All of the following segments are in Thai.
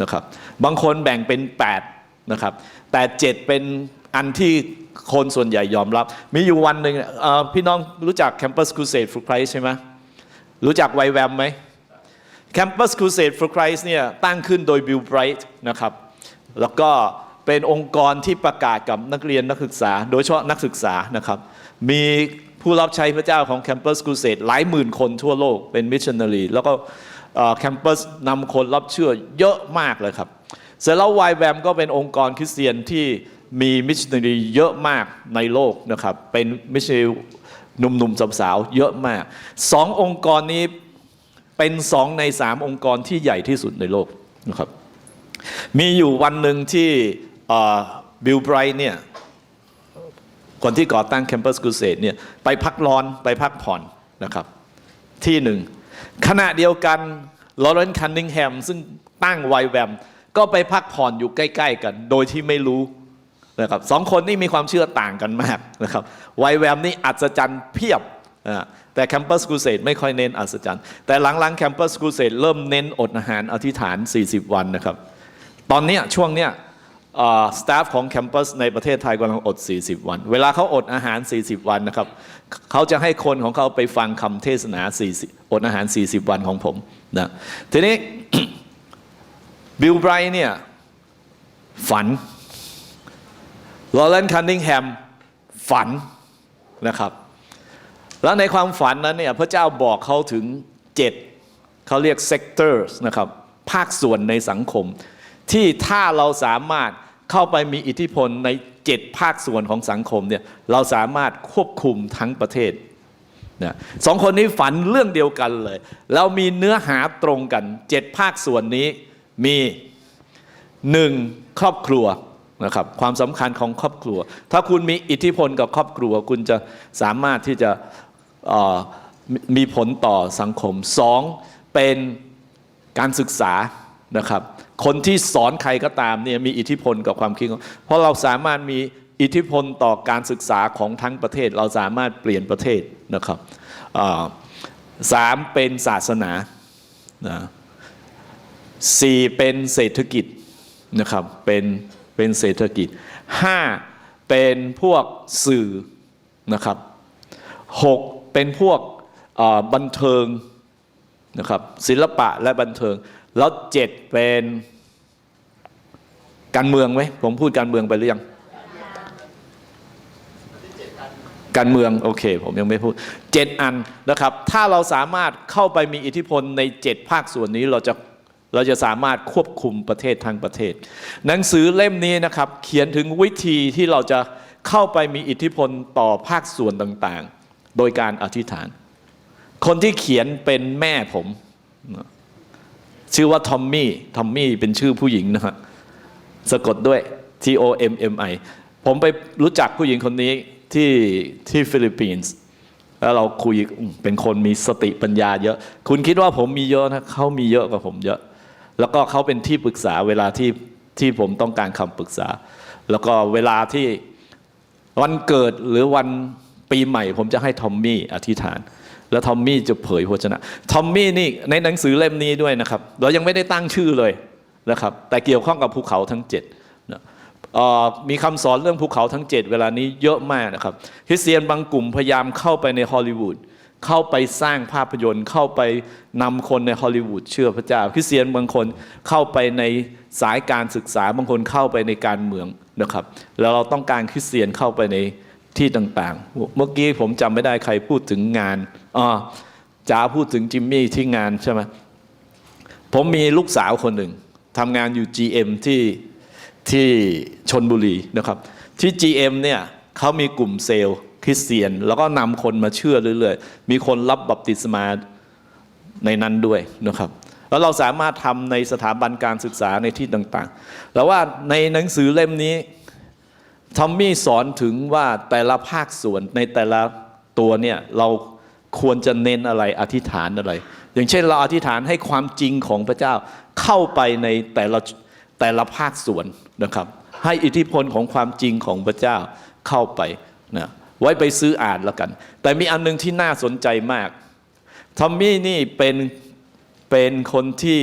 นะครับบางคนแบ่งเป็น8นะครับแต่7เป็นอันที่คนส่วนใหญ่ยอมรับ มีอยู่วันหนึ่งพี่น้องรู้จัก Campus Crusade for Christ ใช่ไหมรู้จักไวแวมไหม Campus Crusade for Christ เนี่ยตั้งขึ้นโดย Bill Bright นะครับแล้วก็เป็นองค์กรที่ประกาศกับนักเรียนนักศึกษา โดยเฉพาะนักศึกษานะครับมีผู้รับใช้พระเจ้าของ Campus Crusade หลายหมื่นคนทั่วโลกเป็นมิชชันนารีแล้วก็ แคมปัสนำคนรับเชื่อเยอะมากเลยครับเสร็จแล้ววายแวมก็เป็นองค์กรคริสเตียนที่มีมิชชันนารีเยอะมากในโลกนะครับ เป็นมิชชันนารีหนุ่มๆสาวๆเยอะมากสององค์กรนี้เป็นสองในสามองค์กรที่ใหญ่ที่สุดในโลกนะครับมีอยู่วันหนึ่งที่บิลไบรท์เนี่ยคนที่ก่อตั้ง Campus Crusade เนี่ยไปพักร้อนไปพักผ่อนนะครับที่หนึ่ง ขณะเดียวกันลอเรนคันนิงแฮมซึ่งตั้งไวแวม ก็ไปพักผ่อนอยู่ใกล้ ๆ กัน โดยที่ไม่รู้นะครับสองคนนี่มีความเชื่อต่างกันมากนะครับไวแวมนี่อัศจรรย์เพียบแต่ Campus Crusade ไม่ค่อยเน้นอัศจรรย์ แต่หลังๆ Campus Crusade เริ่มเน้นอดอาหารอธิษฐาน 40 วันนะครับ ตอนนี้ช่วงเนี้ย สตาฟของแคมปัสในประเทศไทยกำลังอด 40 วัน เวลาเขาอดอาหาร 40 วันนะครับ เขาจะให้คนของเขาไปฟังคำเทศนา 40 อดอาหาร 40 วันของผมนะทีนี้บิลไบรท์เนี่ย ฝันลอเรนคันนิงแฮมฝันนะครับ แล้วในความฝันนั้นเนี่ยพระเจ้าบอกเขาถึง 7 เขาเรียก sectors นะครับ ภาคส่วนในสังคม ที่ถ้าเราสามารถเข้าไปมีอิทธิพลใน7ภาคส่วนของสังคมเนี่ยเราสามารถควบคุมทั้งประเทศนะสองคนนี้ฝันเรื่องเดียวกันเลยแล้วมีเนื้อหาตรงกัน7ภาคส่วนนี้มีหนึ่งครอบครัวนะครับความสำคัญของครอบครัว ถ้าคุณมีอิทธิพลกับครอบครัว คุณจะสามารถที่จะมีผลต่อสังคมสองเป็นการศึกษานะครับ คนที่สอนใครก็ตามเนี่ยมีอิทธิพลกับความคิดของเพราะเราสามารถมีอิทธิพลต่อการศึกษาของทั้งประเทศ เราสามารถเปลี่ยนประเทศนะครับสามเป็นศาสนานะสี่เป็นเศรษฐกิจนะครับเป็นเป็นเศรษฐกิจห้าเป็นพวกสื่อนะครับหกเป็นพวกบันเทิงนะครับศิลปะและบันเทิง แล้วเจ็ดเป็นการเมืองไหมผมพูดการเมืองไปหรือยังการเมืองโอเค ผมยังไม่พูดเจ็ดอันนะครับ ถ้าเราสามารถเข้าไปมีอิทธิพลในเจ็ดภาคส่วนนี้เราจะเราจะสามารถควบคุมประเทศทั้งประเทศ หนังสือเล่มนี้นะครับ เขียนถึงวิธีที่เราจะเข้าไปมีอิทธิพลต่อภาคส่วนต่างๆ โดยการอธิษฐาน คนที่เขียนเป็นแม่ผม ชื่อว่าทอมมี่ทอมมี่เป็นชื่อผู้หญิงนะฮะสะกดด้วย T O M M I ผมไปรู้จักผู้หญิงคนนี้ที่ที่ฟิลิปปินส์แล้วเราคุยเป็นคนมีสติปัญญาเยอะ คุณคิดว่าผมมีเยอะนะเขามีเยอะกว่าผมเยอะ แล้วก็เขาเป็นที่ปรึกษาเวลาที่ที่ผมต้องการคำปรึกษา แล้วก็เวลาที่วันเกิดหรือวันปีใหม่ ผมจะให้ทอมมี่อธิษฐาน แล้วทอมมี่จะเผยพระวจนะทอมมี่นี่ในหนังสือเล่มนี้ด้วยนะครับ เรายังไม่ได้ตั้งชื่อเลยนะครับ แต่เกี่ยวข้องกับภูเขาทั้งเจ็ดนะมีคำสอนเรื่องภูเขาทั้งเจ็ดเวลานี้เยอะมากนะครับคริสเตียนบางกลุ่มพยายามเข้าไปในฮอลลีวูดเข้าไปสร้างภาพยนตร์ เข้าไปนำคนในฮอลลีวูดเชื่อพระเจ้าคริสเตียนบางคนเข้าไปในสายการศึกษาบางคนเข้าไปในการเมืองนะครับ แล้วเราต้องการคริสเตียนเข้าไปใน ที่ต่างๆ เมื่อกี้ผมจำไม่ได้ใครพูดถึงงานอ๋อจ๋าพูดถึงจิมมี่ที่งานใช่ไหมผมมีลูกสาวคนหนึ่งทำงานอยู่ GM ที่ที่ชนบุรีนะครับ ที่ GM เนี่ยเขามีกลุ่มเซลล์คริสเตียน แล้วก็นำคนมาเชื่อเรื่อยๆ มีคนรับบัพติศมาในนั้นด้วยนะครับแล้วเราสามารถทำในสถาบันการศึกษาในที่ต่างๆ แล้วว่าในหนังสือเล่มนี้ ทอมมี่สอนถึงว่าแต่ละภาคส่วนในแต่ละตัวเนี่ยเราควรจะเน้นอะไรอธิษฐานอะไร อย่างเช่นเราอธิษฐานให้ความจริงของพระเจ้าเข้าไปในแต่ละแต่ละภาคส่วนนะครับ ให้อิทธิพลของความจริงของพระเจ้าเข้าไปนะไว้ไปซื้ออ่านแล้วกัน แต่มีอันหนึงที่น่าสนใจมากทอมมี่นี่เป็นเป็นคนที่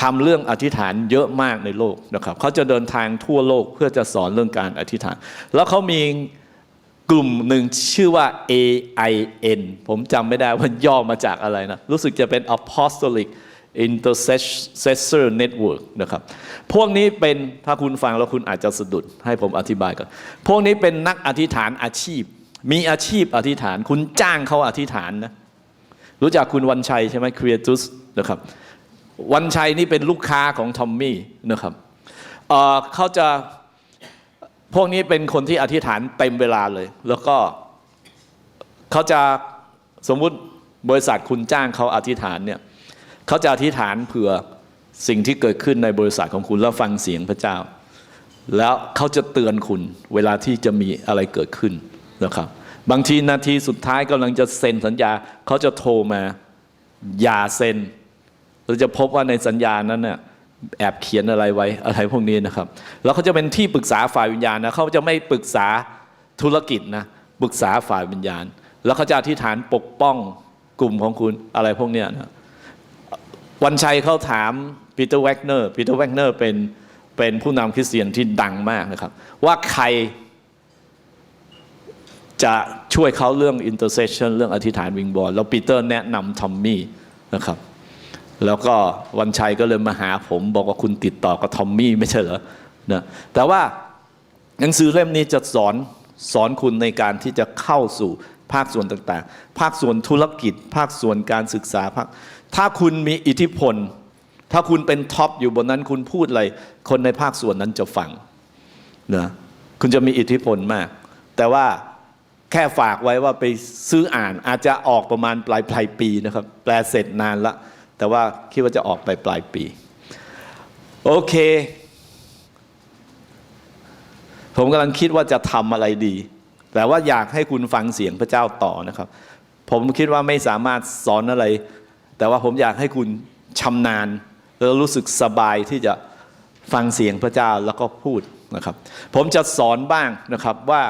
ทำเรื่องอธิษฐานเยอะมากในโลกนะครับเขาจะเดินทางทั่วโลกเพื่อจะสอนเรื่องการอธิษฐาน แล้วเขามีกลุ่มหนึ่งชื่อว่า AIN ผมจำไม่ได้ว่าย่อมาจากอะไรนะ รู้สึกจะเป็น Apostolic Intercessor Network นะครับ พวกนี้เป็นถ้าคุณฟังแล้วคุณอาจจะสะดุดให้ผมอธิบายก่อน พวกนี้เป็นนักอธิษฐานอาชีพ มีอาชีพอธิษฐาน คุณจ้างเขาอธิษฐานนะ รู้จักคุณวันชัยใช่ไหมครีเอตุสนะครับ วันชัยนี่เป็นลูกค้าของทอมมี่นะครับเเขาจะพวกนี้เป็นคนที่อธิษฐานเต็มเวลาเลย แล้วก็เขาจะสมมุติบริษัทคุณจ้างเขาอธิษฐานเนี่ยเขาจะอธิษฐานเผื่อสิ่งที่เกิดขึ้นในบริษัทของคุณแล้วฟังเสียงพระเจ้า แล้วเขาจะเตือนคุณเวลาที่จะมีอะไรเกิดขึ้นนะครับ บางทีนาทีสุดท้ายกำลังจะเซ็นสัญญาเขาจะโทรมาอย่าเซ็น เราจะพบว่าในสัญญานั้นน่ะแอบเขียนอะไรไว้อะไรพวกนี้นะครับ แล้วเขาจะเป็นที่ปรึกษาฝ่ายวิญญาณนะเขาจะไม่ปรึกษาธุรกิจนะปรึกษาฝ่ายวิญญาณ แล้วเขาจะอธิษฐานปกป้องกลุ่มของคุณอะไรพวกเนี้ยนะวันชัยเขาถามปีเตอร์แวกเนอร์ปีเตอร์แวกเนอร์เป็นเป็นผู้นำคริสเตียนที่ดังมากนะครับ ว่าใครจะช่วยเขาเรื่อง intercession เรื่องอธิษฐานวิงบอลแล้วปีเตอร์แนะนำทอมมี่นะครับ แล้วก็วันชัยก็เลยมาหาผม บอกว่าคุณติดต่อกับทอมมี่ไม่ใช่เหรอนะแต่ว่าหนังสือเล่มนี้จะสอนสอนคุณในการที่จะเข้าสู่ภาคส่วนต่างๆ ภาคส่วนธุรกิจ ภาคส่วนการศึกษาภาคถ้าคุณมีอิทธิพล ถ้าคุณเป็นท็อปอยู่บนนั้นคุณพูดอะไร คนในภาคส่วนนั้นจะฟังนะคุณจะมีอิทธิพลมาก แต่ว่าแค่ฝากไว้ว่าไปซื้ออ่านอาจจะออกประมาณปลายปลายปีนะครับ แปลเสร็จนานละ แต่ว่าคิดว่าจะออกไปปลายปี โอเค ผมกำลังคิดว่าจะทำอะไรดี แต่ว่าอยากให้คุณฟังเสียงพระเจ้าต่อนะครับ ผมคิดว่าไม่สามารถสอนอะไร แต่ว่าผมอยากให้คุณชำนาญแล้วรู้สึกสบายที่จะฟังเสียงพระเจ้าแล้วก็พูดนะครับ ผมจะสอนบ้างนะครับว่า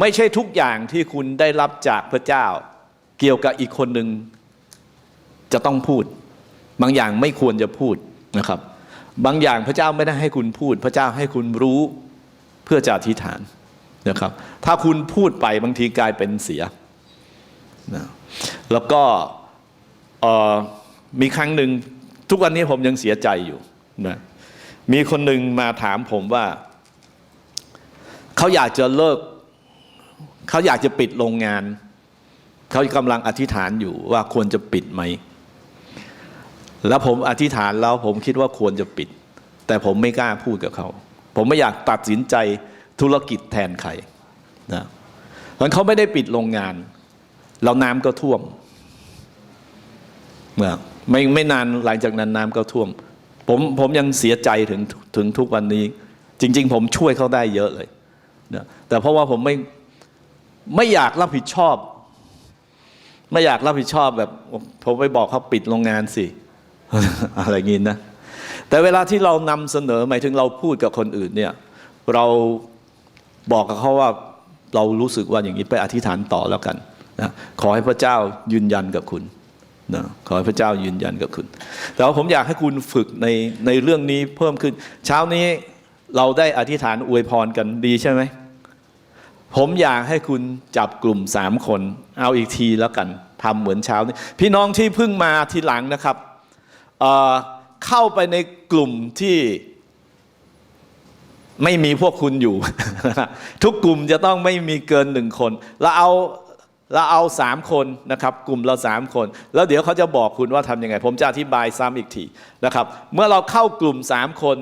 ไม่ใช่ทุกอย่างที่คุณได้รับจากพระเจ้า เกี่ยวกับอีกคนหนึ่งจะต้องพูด บางอย่างไม่ควรจะพูดนะครับ บางอย่างพระเจ้าไม่ได้ให้คุณพูด พระเจ้าให้คุณรู้เพื่อจะอธิษฐานนะครับ ถ้าคุณพูดไปบางทีกลายเป็นเสียนะแล้วก็มีครั้งหนึ่งทุกวันนี้ผมยังเสียใจอยู่นะมีคนหนึ่งมาถามผมว่า เขาอยากจะเลิก เขาอยากจะปิดโรงงาน เขากำลังอธิษฐานอยู่ว่าควรจะปิดไหม แล้วผมอธิษฐานแล้วผมคิดว่าควรจะปิด แต่ผมไม่กล้าพูดกับเขา ผมไม่อยากตัดสินใจธุรกิจแทนใครนะมันเขาไม่ได้ปิดโรงงาน แล้วน้ำก็ท่วมนะไม่ไม่นานหลังจากนั้นน้ำก็ท่วม ผมผมยังเสียใจถึงถึงทุกวันนี้ จริง ๆ ผมช่วยเขาได้เยอะเลยนะแต่เพราะว่าผมไม่ไม่อยากรับผิดชอบ ไม่อยากรับผิดชอบแบบ ผมไปบอกเขาปิดโรงงานสิ อะไรงนี้นะ แต่เวลาที่เรานำเสนอหมายถึงเราพูดกับคนอื่นเนี่ย เราบอกกับเขาว่าเรารู้สึกว่าอย่างนี้ไปอธิษฐานต่อแล้วกันนะขอให้พระเจ้ายืนยันกับคุณนะขอให้พระเจ้ายืนยันกับคุณ แต่ว่าผมอยากให้คุณฝึกในในเรื่องนี้เพิ่มขึ้น เช้านี้เราได้อธิษฐานอวยพรกันดีใช่ไหม ผมอยากให้คุณจับกลุ่มสามคน เอาอีกทีแล้วกันทำเหมือนเช้านี้ พี่น้องที่เพิ่งมาทีหลังนะครับ เข้าไปในกลุ่มที่ไม่มีพวกคุณอยู่ ทุกกลุ่มจะต้องไม่มีเกินหนึ่งคนเราเอาเราเอาสามคนนะครับ กลุ่มเราสามคน แล้วเดี๋ยวเขาจะบอกคุณว่าทำยังไง ผมจะอธิบายซ้ำอีกทีนะครับ เมื่อเราเข้ากลุ่มสามคน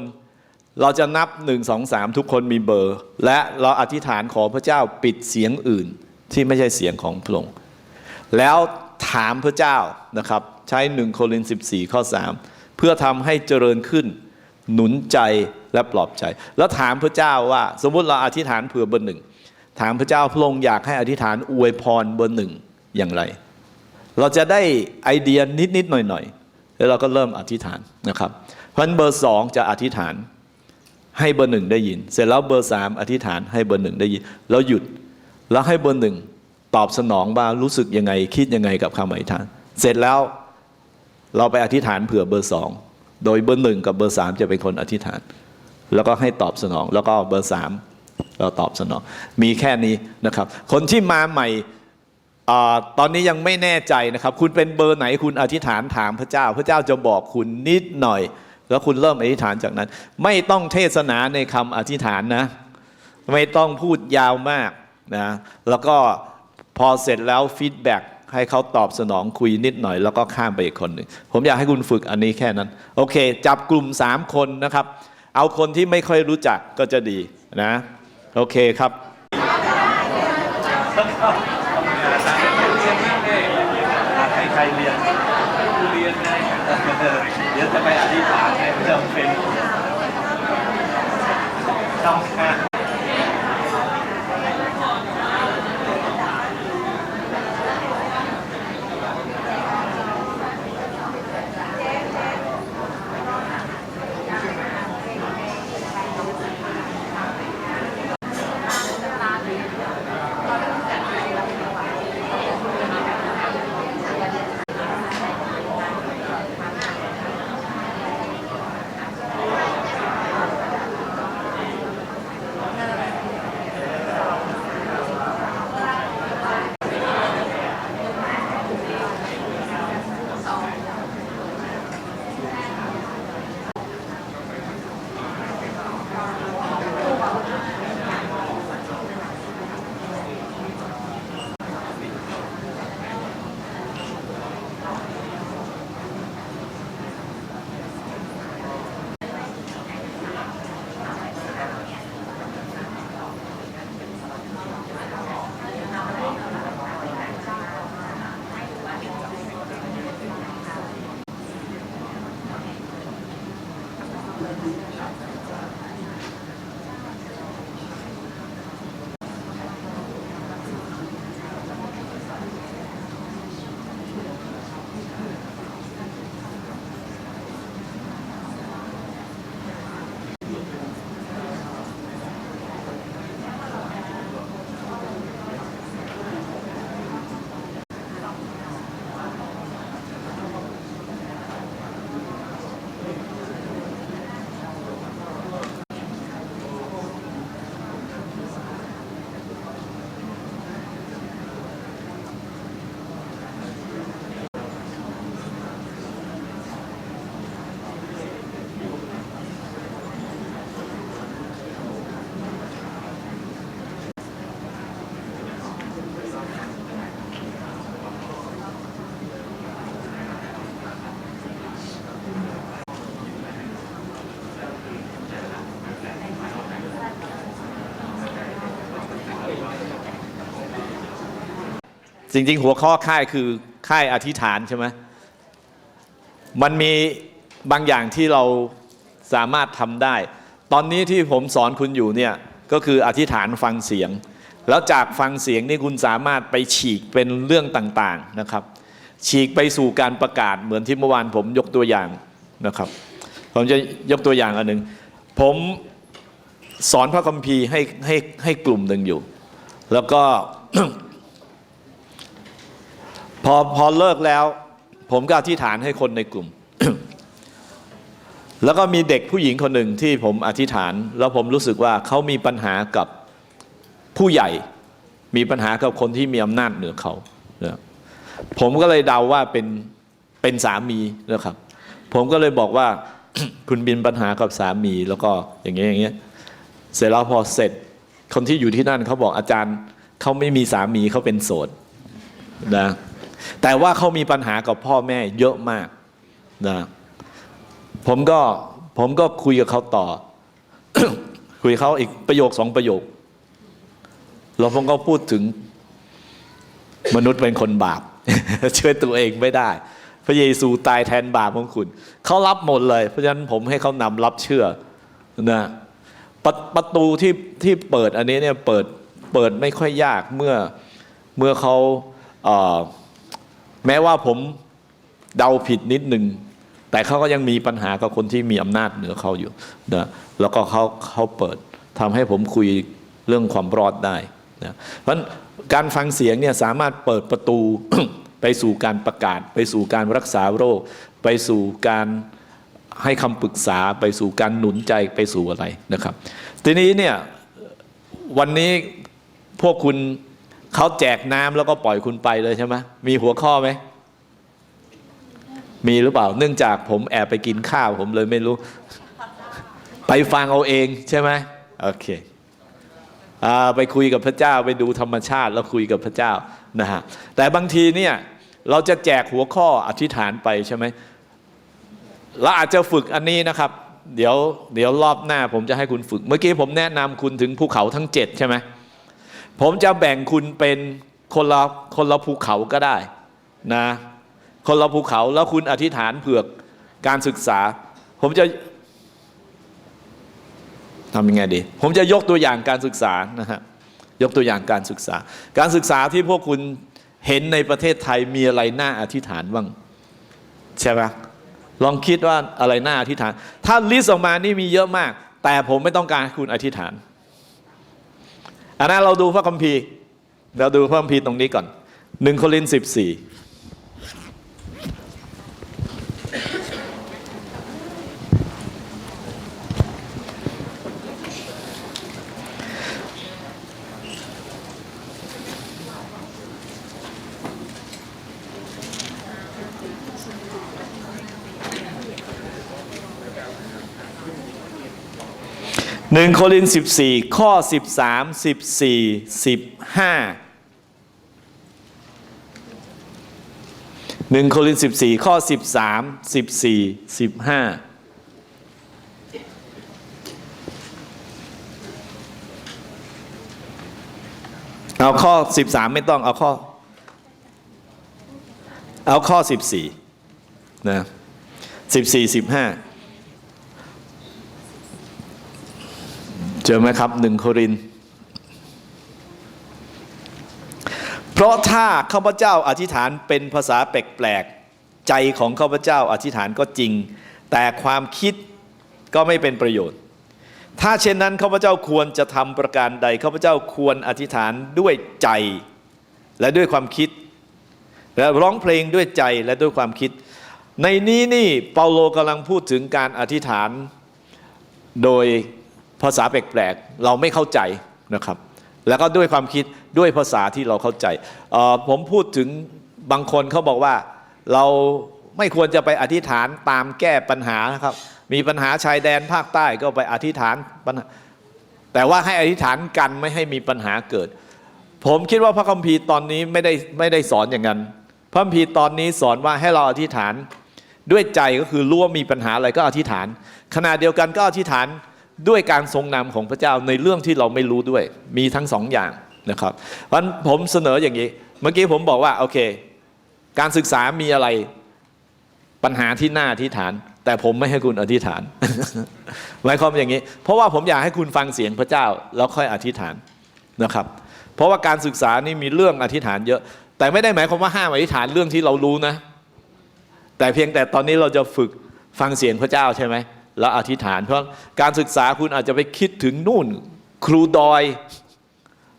เราจะนับหนึ่งสองสามทุกคนมีเบอร์ และเราอธิษฐานขอพระเจ้าปิดเสียงอื่นที่ไม่ใช่เสียงของพระองค์แล้วถามพระเจ้านะครับ ใช้หนึ่งโครินธ์14 ข้อ 3 เพื่อทำให้เจริญขึ้น หนุนใจและปลอบใจ แล้วถามพระเจ้าว่า สมมุติเราอธิษฐานเผื่อเบอร์หนึ่งถามพระเจ้าพระองค์อยากให้อธิษฐานอวยพรเบอร์หนึ่งอย่างไร เราจะได้ไอเดียนิดๆหน่อยๆแล้วเราก็เริ่มอธิษฐานนะครับ เพราะฉะนั้นเบอร์สองจะอธิษฐานให้เบอร์หนึ่งได้ยิน เสร็จแล้วเบอร์สามอธิษฐานให้เบอร์หนึ่งได้ยิน แล้วหยุดแล้วให้เบอร์หนึ่งตอบสนองบ้างรู้สึกยังไงคิดยังไงกับคำอธิษฐาน เสร็จแล้ว เราไปอธิษฐานเผื่อเบอร์สองโดยเบอร์หนึ่งกับเบอร์สามจะเป็นคนอธิษฐาน แล้วก็ให้ตอบสนอง แล้วก็เบอร์สามก็ตอบสนอง มีแค่นี้นะครับ คนที่มาใหม่ตอนนี้ยังไม่แน่ใจนะครับ คุณเป็นเบอร์ไหนคุณอธิษฐานถามพระเจ้า พระเจ้าจะบอกคุณนิดหน่อย แล้วคุณเริ่มอธิษฐานจากนั้น ไม่ต้องเทศนาในคำอธิษฐานนะ ไม่ต้องพูดยาวมากนะแล้วก็พอเสร็จแล้วฟีดแบ็ก ให้เขาตอบสนองคุยนิดหน่อย แล้วก็ข้ามไปอีกคนหนึ่งผมอยากให้คุณฝึกอันนี้แค่นั้น โอเค จับกลุ่ม 3 คนนะครับ เอาคนที่ไม่ค่อยรู้จักก็จะดีนะ โอเคครับให้ใครเรียนเรียนไงเดี๋ยวจะไปอธิษฐานให้เริ่มเป็นทำง จริง ๆ หัวข้อค่ายคือค่ายอธิษฐานใช่ไหมมันมีบางอย่างที่เราสามารถทำได้ ตอนนี้ที่ผมสอนคุณอยู่เนี่ยก็คืออธิษฐานฟังเสียง แล้วจากฟังเสียงนี่คุณสามารถไปฉีกเป็นเรื่องต่างๆนะครับ ฉีกไปสู่การประกาศเหมือนที่เมื่อวานผมยกตัวอย่างนะครับ ผมจะยกตัวอย่างอันหนึ่งผมสอนพระคัมภีร์ให้ให้ให้กลุ่มหนึ่งอยู่ แล้วก็ พอพอเลิกแล้ว ผมก็อธิษฐานให้คนในกลุ่ม แล้วก็มีเด็กผู้หญิงคนหนึ่งที่ผมอธิษฐาน แล้วผมรู้สึกว่าเขามีปัญหากับผู้ใหญ่ มีปัญหากับคนที่มีอำนาจเหนือเขาผมก็เลยเดาว่าเป็นเป็นสามีนะครับ ผมก็เลยบอกว่าคุณมีปัญหากับสามีแล้วก็อย่างเงี้ยอย่างเงี้ยเสร็จแล้วพอเสร็จคนที่อยู่ที่นั่นเขาบอกอาจารย์เขาไม่มีสามีเขาเป็นโสดนะ แต่ว่าเขามีปัญหากับพ่อแม่เยอะมากนะผมก็ผมก็คุยกับเขาต่อ คุยเขาอีกประโยคสองประโยคแล้วผมก็พูดถึงมนุษย์เป็นคนบาป ช่วยตัวเองไม่ได้ พระเยซูตายแทนบาปของคุณ เขารับหมดเลย เพราะฉะนั้นผมให้เขานำรับเชื่อนะประประตูที่ที่เปิดอันนี้เนี่ยเปิดเปิดไม่ค่อยยากเมื่อเมื่อเขาเอ่อ แม้ว่าผมเดาผิดนิดหนึ่งแต่เขาก็ยังมีปัญหากับคนที่มีอำนาจเหนือเขาอยู่นะแล้วก็เขาเขาเปิดทำให้ผมคุยเรื่องความรอดได้นะเพราะฉะนั้นการฟังเสียงเนี่ยสามารถเปิดประตู ไปสู่การประกาศ ไปสู่การรักษาโรค ไปสู่การให้คำปรึกษาไปสู่การหนุนใจไปสู่อะไรนะครับ ทีนี้เนี่ยวันนี้พวกคุณ เขาแจกน้ำแล้วก็ปล่อยคุณไปเลยใช่ไหมมีหัวข้อไหม มีหรือเปล่า เนื่องจากผมแอบไปกินข้าวผมเลยไม่รู้ ไปฟังเอาเองใช่ไหมโอเคอ่าไปคุยกับพระเจ้าไปดูธรรมชาติแล้วคุยกับพระเจ้านะฮะแต่บางทีเนี่ยเราจะแจกหัวข้ออธิษฐานไปใช่ไหมเราอาจจะฝึกอันนี้นะครับ เดี๋ยวเดี๋ยวรอบหน้าผมจะให้คุณฝึก เมื่อกี้ผมแนะนำคุณถึงภูเขาทั้งเจ็ดใช่ไหม ผมจะแบ่งคุณเป็นคนละคนละภูเขาก็ได้นะคนละภูเขาแล้วคุณอธิษฐานเผื่อการศึกษา ผมจะทำยังไงดี ผมจะยกตัวอย่างการศึกษานะฮะยกตัวอย่างการศึกษา การศึกษาที่พวกคุณเห็นในประเทศไทยมีอะไรน่าอธิษฐานบ้างใช่ไหมลองคิดว่าอะไรน่าอธิษฐาน ถ้าลิสต์ออกมานี่มีเยอะมาก แต่ผมไม่ต้องการให้คุณอธิษฐาน อันนั้นเราดูพระคัมภีร์ เราดูพระคัมภีร์ตรงนี้ก่อนหนึ่งโครินสิบสี่ หนึ่งโครินสิบสี่ข้อสิบสามสิบสี่สิบห้าหนึ่งโครินสิบสี่ข้อสิบสามสิบสี่สิบห้าเอาข้อสิบสามไม่ต้องเอาข้อ เอาข้อสิบสี่นะสิบสี่สิบห้า เจอไหมครับหนึ่งโคริน เพราะถ้าข้าพเจ้าอธิษฐานเป็นภาษาแปลกๆ ใจของข้าพเจ้าอธิษฐานก็จริง แต่ความคิดก็ไม่เป็นประโยชน์ ถ้าเช่นนั้นข้าพเจ้าควรจะทำประการใดข้าพเจ้าควรอธิษฐานด้วยใจ และด้วยความคิด และร้องเพลงด้วยใจและด้วยความคิด ในนี้นี่เปาโลกำลังพูดถึงการอธิษฐานโดย ภาษาแปลกๆเราไม่เข้าใจนะครับ แล้วก็ด้วยความคิดด้วยภาษาที่เราเข้าใจ ผมพูดถึงบางคนเขาบอกว่าเราไม่ควรจะไปอธิษฐานตามแก้ปัญหานะครับ มีปัญหาชายแดนภาคใต้ก็ไปอธิษฐานปัญหาแต่ว่าให้อธิษฐานกันไม่ให้มีปัญหาเกิด ผมคิดว่าพระคัมภีร์ตอนนี้ไม่ได้ไม่ได้สอนอย่างนั้น พระคัมภีร์ตอนนี้สอนว่าให้เราอธิษฐานด้วยใจก็คือรู้ว่ามีปัญหาอะไรก็อธิษฐาน ขณะเดียวกันก็อธิษฐาน ด้วยการทรงนำของพระเจ้าในเรื่องที่เราไม่รู้ด้วย มีทั้งสองอย่างนะครับเพราะฉะนั้นผมเสนออย่างนี้ เมื่อกี้ผมบอกว่าโอเค การศึกษามีอะไรปัญหาที่น่าอธิษฐาน แต่ผมไม่ให้คุณอธิษฐานหมายความอย่างนี้ เพราะว่าผมอยากให้คุณฟังเสียงพระเจ้าแล้วค่อยอธิษฐานนะครับ เพราะว่าการศึกษานี่มีเรื่องอธิษฐานเยอะ แต่ไม่ได้หมายความว่าห้ามอธิษฐานเรื่องที่เรารู้นะ แต่เพียงแต่ตอนนี้เราจะฝึกฟังเสียงพระเจ้าใช่ไหม แล้วอธิษฐาน เพราะการศึกษาคุณอาจจะไปคิดถึงนู่น ครูดอย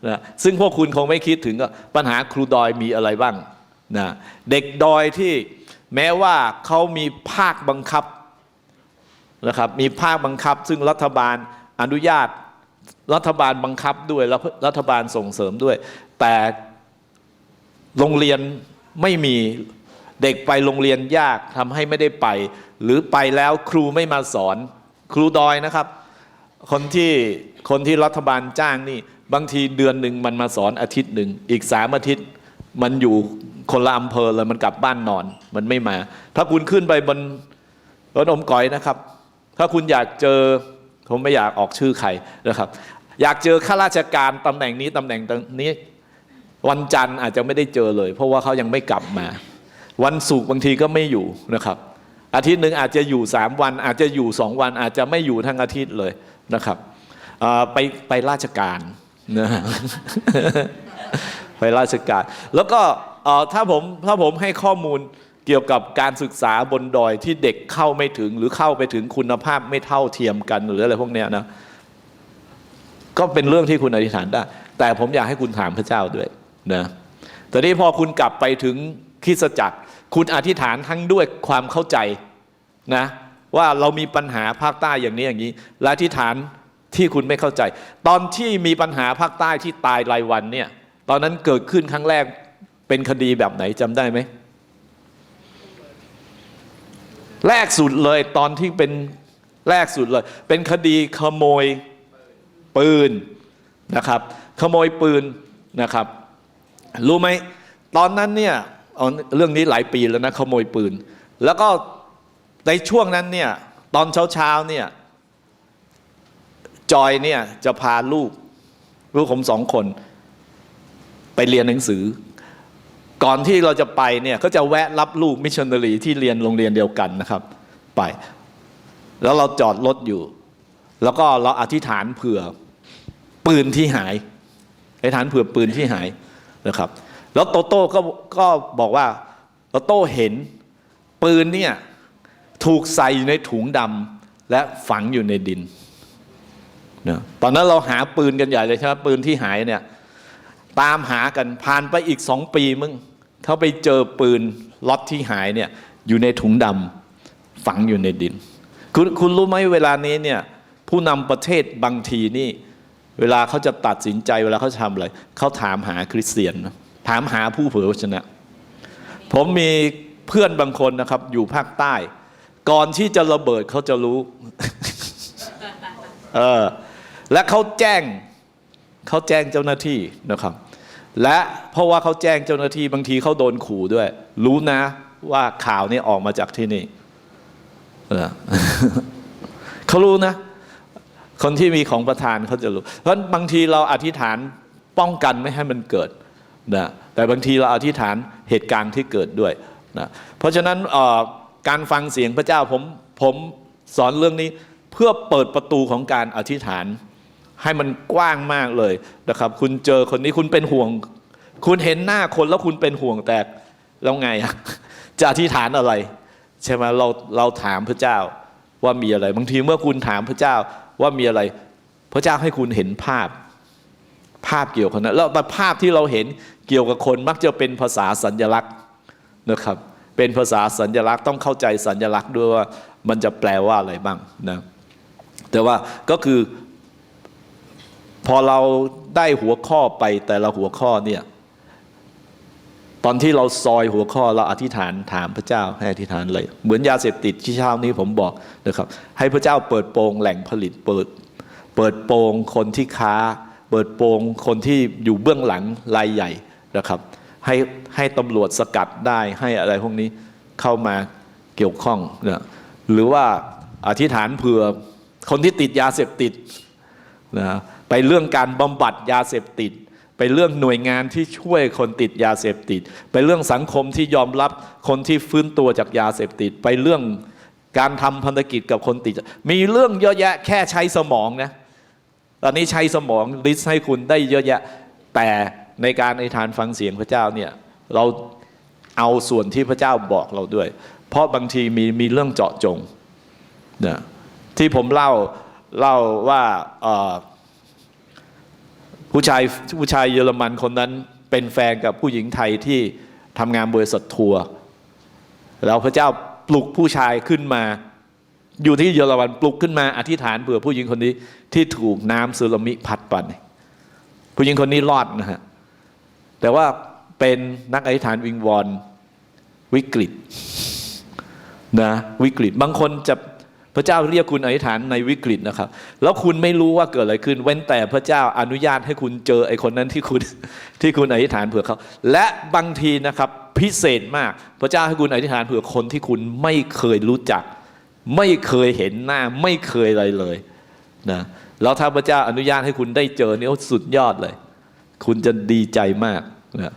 นะซึ่งพวกคุณคงไม่คิดถึงปัญหาครูดอยมีอะไรบ้างนะเด็กดอยที่แม้ว่าเขามีภาคบังคับนะครับมีภาคบังคับ ซึ่งรัฐบาลอนุญาตรัฐบาลบังคับด้วยแล้วรัฐบาลส่งเสริมด้วย แต่โรงเรียนไม่มี เด็กไปโรงเรียนยากทำให้ไม่ได้ไป หรือไปแล้วครูไม่มาสอน ครูดอยนะครับ คนที่คนที่รัฐบาลจ้างนี่ บางทีเดือนหนึ่งมันมาสอนอาทิตย์หนึ่งอีกสามอาทิตย์ มันอยู่คนละอำเภอเลยมันกลับบ้านนอน มันไม่มา ถ้าคุณขึ้นไปบนรถอมก๋อยนะครับ ถ้าคุณอยากเจอผมไม่อยากออกชื่อใครนะครับ อยากเจอข้าราชการตำแหน่งนี้ตำแหน่งนี้ วันจันทร์อาจจะไม่ได้เจอเลย เพราะว่าเขายังไม่กลับมา วันศุกร์บางทีก็ไม่อยู่นะครับ อาทิตย์หนึ่งอาจจะอยู่สามวัน อาจจะอยู่สองวัน อาจจะไม่อยู่ทั้งอาทิตย์เลยนะครับไปไปราชการนะไปราชการ แล้วก็ถ้าผมถ้าผมให้ข้อมูลเกี่ยวกับการศึกษาบนดอยที่เด็กเข้าไม่ถึงหรือเข้าไปถึงคุณภาพไม่เท่าเทียมกันหรืออะไรพวกเนี้ยนะก็เป็นเรื่องที่คุณอธิษฐานได้ แต่ผมอยากให้คุณถามพระเจ้าด้วยนะแต่นี้พอคุณกลับไปถึง คริสตจักร คุณอธิษฐานทั้งด้วยความเข้าใจนะว่าเรามีปัญหาภาคใต้อย่างนี้อย่างนี้ และอธิษฐานที่คุณไม่เข้าใจ ตอนที่มีปัญหาภาคใต้ที่ตายรายวันเนี่ยตอนนั้นเกิดขึ้นครั้งแรกเป็นคดีแบบไหนจำได้ไหมแรกสุดเลยตอนที่เป็นแรกสุดเลย เป็นคดีขโมยปืนนะครับ ขโมยปืนนะครับ รู้ไหมตอนนั้นเนี่ย เอาเรื่องนี้หลายปีแล้วนะขโมยปืน แล้วก็ในช่วงนั้นเนี่ยตอนเช้าๆเนี่ยจอยเนี่ยจะพาลูกลูกผมสองคน ไปเรียนหนังสือ ก่อนที่เราจะไปเนี่ยก็จะแวะรับลูกมิชชันนารีที่เรียนโรงเรียนเดียวกันนะครับ ไป แล้วเราจอดรถอยู่ แล้วก็เราอธิษฐานเผื่อปืนที่หายอธิษฐานเผื่อปืนที่หายนะครับ แล้วโตโต้ก็ก็บอกว่าโตโต้เห็นปืนเนี่ยถูกใส่อยู่ในถุงดำและฝังอยู่ในดินนะตอนนั้นเราหาปืนกันใหญ่เลยใช่ไหมปืนที่หายเนี่ยตามหากันผ่านไปอีกสองปีมึงเขาไปเจอปืนล็อตที่หายเนี่ยอยู่ในถุงดำฝังอยู่ในดิน คุณคุณรู้ไหมเวลานี้เนี่ยผู้นำประเทศบางทีนี่ เวลาเขาจะตัดสินใจเวลาเขาทำอะไรเขาถามหาคริสเตียนนะ ถามหาผู้เผยพระชนะ ผมมีเพื่อนบางคนนะครับ อยู่ภาคใต้ ก่อนที่จะระเบิดเขาจะรู้ เออ และเขาแจ้งเขาแจ้งเจ้าหน้าที่นะครับ และเพราะว่าเขาแจ้งเจ้าหน้าที่บางทีเขาโดนขู่ด้วย รู้นะว่าข่าวนี้ออกมาจากที่นี่เขารู้นะ คนที่มีของประธานเขาจะรู้ เพราะฉะนั้นบางทีเราอธิษฐานป้องกันไม่ให้มันเกิด นะแต่บางทีเราอธิษฐานเหตุการณ์ที่เกิดด้วยนะเพราะฉะนั้นการฟังเสียงพระเจ้าผมผมสอนเรื่องนี้เพื่อเปิดประตูของการอธิษฐาน ให้มันกว้างมากเลยนะครับ คุณเจอคนนี้คุณเป็นห่วง คุณเห็นหน้าคนแล้วคุณเป็นห่วงแต่แล้วไงจะอธิษฐานอะไร ใช่ไหมเราเราถามพระเจ้าว่ามีอะไร บางทีเมื่อคุณถามพระเจ้าว่ามีอะไร พระเจ้าให้คุณเห็นภาพ ภาพเกี่ยวกับนั้นแล้วแต่ภาพที่เราเห็นเกี่ยวกับคนมักจะเป็นภาษาสัญลักษณ์นะครับ เป็นภาษาสัญลักษณ์ต้องเข้าใจสัญลักษณ์ด้วยว่ามันจะแปลว่าอะไรบ้างนะแต่ว่าก็คือ พอเราได้หัวข้อไปแต่ละหัวข้อเนี่ยตอนที่เราซอยหัวข้อเราอธิษฐานถามพระเจ้าให้อธิษฐานเลย เหมือนยาเสพติดที่เช้านี้ผมบอกนะครับ ให้พระเจ้าเปิดโปงแหล่งผลิตเปิด เปิดโปงคนที่ค้า เปิดโปงคนที่อยู่เบื้องหลังรายใหญ่นะครับ ให้ให้ตำรวจสกัดได้ให้อะไรพวกนี้เข้ามาเกี่ยวข้องนะหรือว่าอธิษฐานเผื่อคนที่ติดยาเสพติดนะไปเรื่องการบำบัดยาเสพติด ไปเรื่องหน่วยงานที่ช่วยคนติดยาเสพติด ไปเรื่องสังคมที่ยอมรับคนที่ฟื้นตัวจากยาเสพติด ไปเรื่องการทำพันธกิจกับคนติด มีเรื่องเยอะแยะแค่ใช้สมองนะ ตอนนี้ใช้สมองลิสให้คุณได้เยอะแยะ แต่ในการในทานฟังเสียงพระเจ้าเนี่ยเราเอาส่วนที่พระเจ้าบอกเราด้วย เพราะบางทีมีมีเรื่องเจาะจงนะที่ผมเล่าเล่าว่าผู้ชายผู้ชายเยอรมันคนนั้นเป็นแฟนกับผู้หญิงไทยที่ทำงานบริษัททัวร์แล้วพระเจ้าปลุกผู้ชายขึ้นมา อยู่ที่เยอรมันปลุกขึ้นมาอธิษฐานเผื่อผู้หญิงคนนี้ที่ถูกน้ำสึนามิพัดไปผู้หญิงคนนี้รอดนะฮะแต่ว่าเป็นนักอธิษฐานวิงวอนวิกฤตนะวิกฤตบางคนจะพระเจ้าเรียกคุณอธิษฐานในวิกฤตนะครับ แล้วคุณไม่รู้ว่าเกิดอะไรขึ้น เว้นแต่พระเจ้าอนุญาตให้คุณเจอไอ้คนนั้นที่คุณที่คุณอธิษฐานเผื่อเขา และบางทีนะครับพิเศษมาก พระเจ้าให้คุณอธิษฐานเผื่อคนที่คุณไม่เคยรู้จัก ไม่เคยเห็นหน้าไม่เคยอะไรเลยนะแล้วถ้าพระเจ้าอนุญาตให้คุณได้เจอเนี่ยสุดยอดเลย คุณจะดีใจมากนะ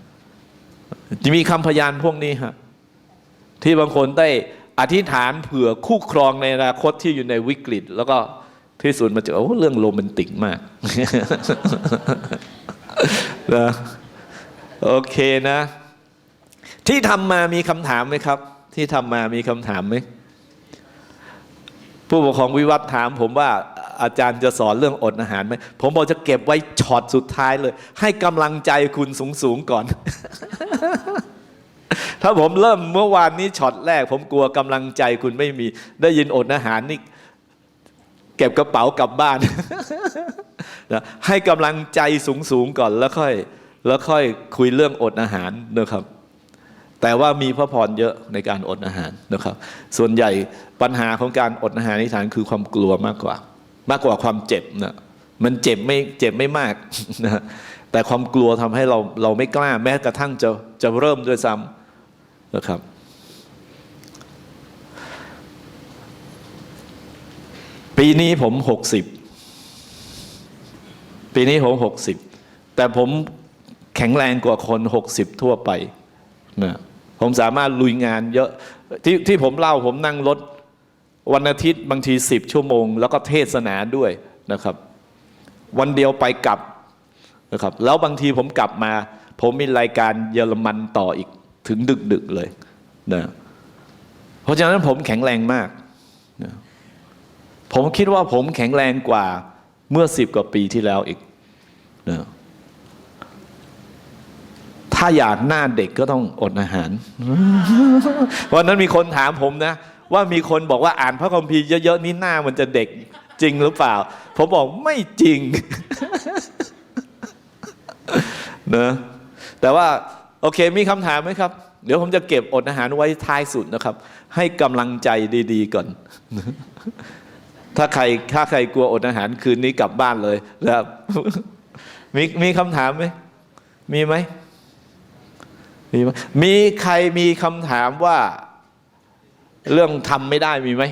จะมีคำพยานพวกนี้ฮะที่บางคนได้อธิษฐานเผื่อคู่ครองในอนาคตที่อยู่ในวิกฤต แล้วก็ที่สุดมาเจอเรื่องโรแมนติกมากนะโอเคนะ ที่ทำมามีคำถามไหมครับ ที่ทำมามีคำถามไหม ผู้ปกครองวิวัฒน์ถามผมว่าอาจารย์จะสอนเรื่องอดอาหารไหมผมบอกจะเก็บไว้ช็อตสุดท้ายเลย ให้กำลังใจคุณสูงๆก่อน ถ้าผมเริ่มเมื่อวานนี้ช็อตแรก ผมกลัวกำลังใจคุณไม่มี ได้ยินอดอาหารนี่เก็บกระเป๋ากลับบ้านนะให้กำลังใจสูงๆก่อนแล้วค่อย แล้วค่อยคุยเรื่องอดอาหารนะครับ แต่ว่ามีพระพรเยอะในการอดอาหารนะครับ ส่วนใหญ่ปัญหาของการอดอาหารในฐานคือความกลัวมากกว่า มากกว่าความเจ็บนะมันเจ็บไม่เจ็บไม่มากนะแต่ความกลัวทำให้เราเราไม่กล้าแม้กระทั่งจะจะเริ่มด้วยซ้ำนะครับ ปีนี้ผมหกสิบปีนี้ผมหกสิบแต่ผมแข็งแรงกว่าคนหกสิบทั่วไปนะ ผมสามารถลุยงานเยอะที่ที่ผมเล่าผมนั่งรถวันอาทิตย์บางทีสิบชั่วโมง แล้วก็เทศนาด้วยนะครับ วันเดียวไปกลับนะครับ แล้วบางทีผมกลับมา ผมมีรายการเยอรมันต่ออีกถึงดึกๆเลยนะเพราะฉะนั้นผมแข็งแรงมากผมคิดว่าผมแข็งแรงกว่าเมื่อสิบกว่าปีที่แล้วอีกนะ ถ้าอยากหน้าเด็กก็ต้องอดอาหาร วันนั้นมีคนถามผมนะ ว่ามีคนบอกว่าอ่านพระคัมภีร์เยอะๆนี่หน้ามันจะเด็กจริงหรือเปล่า ผมบอกไม่จริงนะแต่ว่าโอเคมีคำถามไหมครับ เดี๋ยวผมจะเก็บอดอาหารไว้ท้ายสุดนะครับ ให้กำลังใจดีๆก่อนถ้าใครถ้าใครกลัวอดอาหารคืนนี้กลับบ้านเลยนะครับมีมีคำถามไหมมีไหม มีไหมมีใครมีคำถามว่า เรื่องทำไม่ได้มีไหม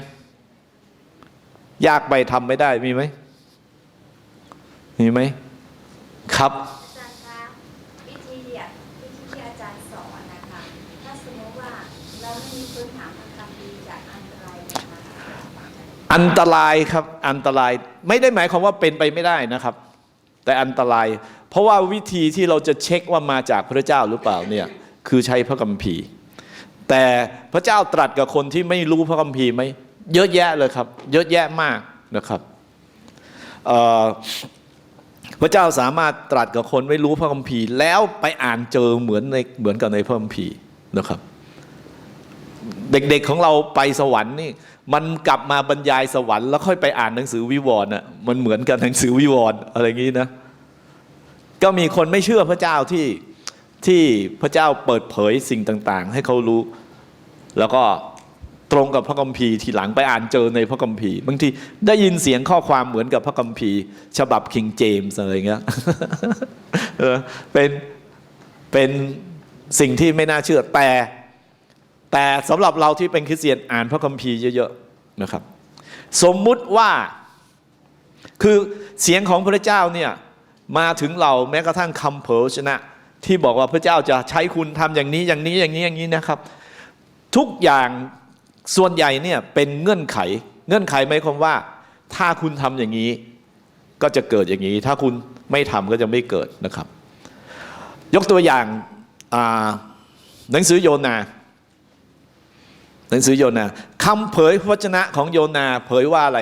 ยากไปทำไม่ได้มีไหมมีไหมครับอาจารย์คะวิธีอะวิธีที่อาจารย์สอนนะคะถ้าสมมติว่าเราไม่มีพื้นฐานทางคำดีจะอันตรายนะคะอันตรายครับอันตรายไม่ได้หมายความว่าเป็นไปไม่ได้นะครับ แต่อันตราย เพราะว่าวิธีที่เราจะเช็คว่ามาจากพระเจ้าหรือเปล่าเนี่ย คือใช้พระคัมภีร์ แต่พระเจ้าตรัสกับคนที่ไม่รู้พระคัมภีร์ไหมเยอะแยะเลยครับ เยอะแยะมากนะครับพระเจ้าสามารถตรัสกับคนไม่รู้พระคัมภีร์แล้วไปอ่านเจอเหมือนในเหมือนกับในพระคัมภีร์นะครับ เด็กๆของเราไปสวรรค์นี่มันกลับมาบรรยายสวรรค์แล้วค่อยไปอ่านหนังสือวิวรณ์อะมันเหมือนกับหนังสือวิวรณ์อะไรอย่างนี้นะ ก็มีคนไม่เชื่อพระเจ้าที่ ที่พระเจ้าเปิดเผยสิ่งต่างๆ ให้เขารู้ แล้วก็ตรงกับพระคัมภีร์ทีหลังไปอ่านเจอในพระคัมภีร์บางทีได้ยินเสียงข้อความเหมือนกับพระคัมภีร์ ฉบับคิงเจมส์อะไรเงี้ยเออเป็นเป็นสิ่งที่ไม่น่าเชื่อแต่ แต่สำหรับเราที่เป็นคริสเตียนอ่านพระคัมภีร์เยอะๆนะครับ สมมุติว่าคือเสียงของพระเจ้าเนี่ยมาถึงเราแม้กระทั่งคำเผยชนะ ที่บอกว่าพระเจ้าจะใช้คุณทำอย่างนี้อย่างนี้อย่างนี้อย่างนี้นะครับ ทุกอย่างส่วนใหญ่เนี่ยเป็นเงื่อนไข เงื่อนไขหมายความว่า ถ้าคุณทำอย่างนี้ ก็จะเกิดอย่างนี้ ถ้าคุณไม่ทำก็จะไม่เกิดนะครับ ยกตัวอย่างหนังสือโยนาหนังสือโยนาคำเผยพระวจนะของโยนาเผยว่าอะไร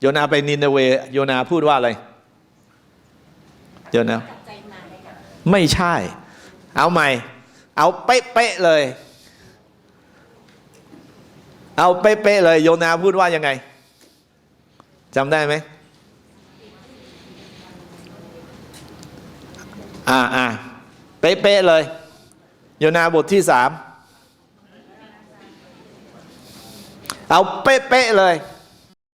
โยนาไปนินเวโยนาพูดว่าอะไรโยนา ไม่ใช่ เอาใหม่ เอาเป๊ะๆเลย เอาเป๊ะๆเลย โยนาพูดว่ายังไงจำได้ไหมอ่าอ่าเป๊ะๆเลย โยนาบทที่สามเอาเป๊ะๆเลย